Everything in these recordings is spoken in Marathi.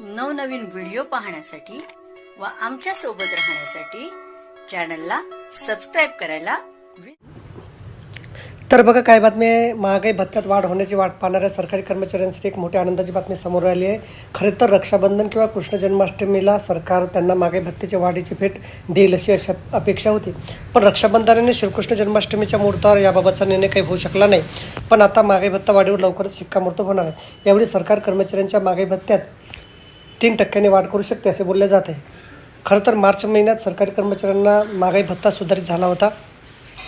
नवनवीन व्हिडिओ पाहण्यासाठी व आमच्यासोबत राहण्यासाठी चॅनलला सबस्क्राईब करायला तर बघा काय बातमी आहे? महागाई भत्त्यात वाढ होण्याची वाट पाहणाऱ्या सरकारी कर्मचाऱ्यांसाठी एक मोठी आनंदाची बातमी समोर आली आहे. खरे तर रक्षाबंधन किंवा कृष्ण जन्माष्टमीला सरकार त्यांना महागाई भत्त्याची वाढीची भेट देईल अशी अशा अपेक्षा होती. पण रक्षाबंधनाने श्रीकृष्ण जन्माष्टमीच्या मुहूर्तावर याबाबतचा निर्णय काही होऊ शकला नाही. पण आता महागाई भत्ता वाढीवर लवकरच शिक्कामोर्तब होणार आहे. यावेळी सरकार कर्मचाऱ्यांच्या महागाई भत्त्यात तीन टक्क्यांनी वाढ करू शकते असे बोलले जात. आहे खरं तर मार्च महिन्यात सरकारी कर्मचाऱ्यांना महागाई भत्ता सुधारित झाला होता.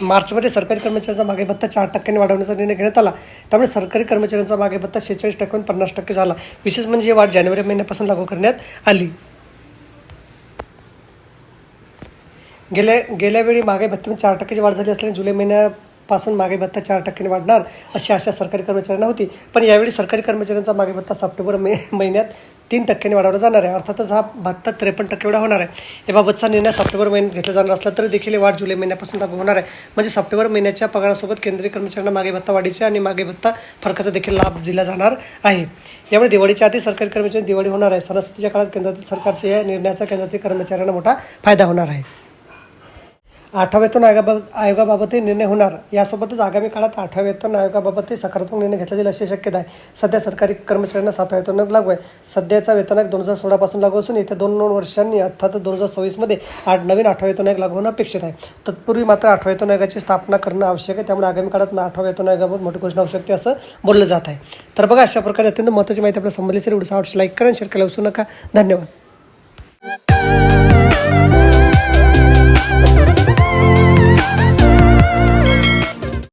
मार्चमध्ये सरकारी कर्मचाऱ्यांचा मागे भत्ता चार टक्क्यांनी वाढवण्याचा निर्णय घेण्यात आला. त्यामुळे सरकारी कर्मचाऱ्यांचा मागे भत्ता शेहेचाळीस टक्क्याहून पन्नास टक्के झाला. विशेष म्हणजे वाढ जानेवारी महिन्यापासून लागू करण्यात आली. गेल्या गेल्या वेळी मागे भत्त्यामध्ये चार टक्क्याची वाढ झाली असल्याने जुलै महिन्यापासून मागे भत्ता चार टक्क्याने वाढणार अशी आशा सरकारी कर्मचाऱ्यांना होती. पण यावेळी सरकारी कर्मचाऱ्यांचा मागे भत्ता सप्टेंबर मे महिन्यात तीन टक्क्याने वाढवला जाणार आहे. अर्थातच हा भत्ता त्रेपन्न टक्के एवढा होणार आहे. याबाबतचा निर्णय सप्टेंबर महिन्यात घेतला जाणार असला तरी देखील वाढ जुलै महिन्यापासून लागू होणार आहे. म्हणजे सप्टेंबर महिन्याच्या पगारासोबत केंद्रीय कर्मचाऱ्यांना मागे भत्ता वाढीचे आणि मागे भत्ता फरकाचा देखील लाभ दिला जाणार आहे. यामुळे दिवाळीच्या आधी सरकारी कर्मचारी दिवाळी होणार आहे. सणासुदीच्या काळात केंद्रातील सरकारच्या या निर्णयाचा केंद्रातील कर्मचाऱ्यांना मोठा फायदा होणार आहे. आठव्या वेतन आयोगाबाबत आयोगाबाबतही निर्णय होणार. यासोबतच आगामी काळात आठव्या वेतन आयोगाबाबतही सकारात्मक निर्णय घेतला जाईल अशी शक्यता आहे. सध्या सरकारी कर्मचाऱ्यांना सातवा वेतन आयोग लागू आहे. सध्याचा वेतन आयोग दोन हजार सोळापासून लागू असून येत्या दोन दोन वर्षांनी अर्थात दोन हजार सव्वीसमध्ये आठ नवीन आठवा वेतन आयोग लागू होणं अपेक्षित आहे. तत्पूर्वी मात्र आठव्या वेतन आयोगाची स्थापना करणं आवश्यक आहे. त्यामुळे आगामी काळात आठव्या वेतन आयोगाबाबत मोठी घोषणा होऊ शकते असं बोललं जात आहे. तर बघा अशा प्रकारे अत्यंत महत्त्वाची माहिती आपल्या संबंधित व्हिडिओ आवडशी लाईक करा शेअर करायला विसरू नका. धन्यवाद.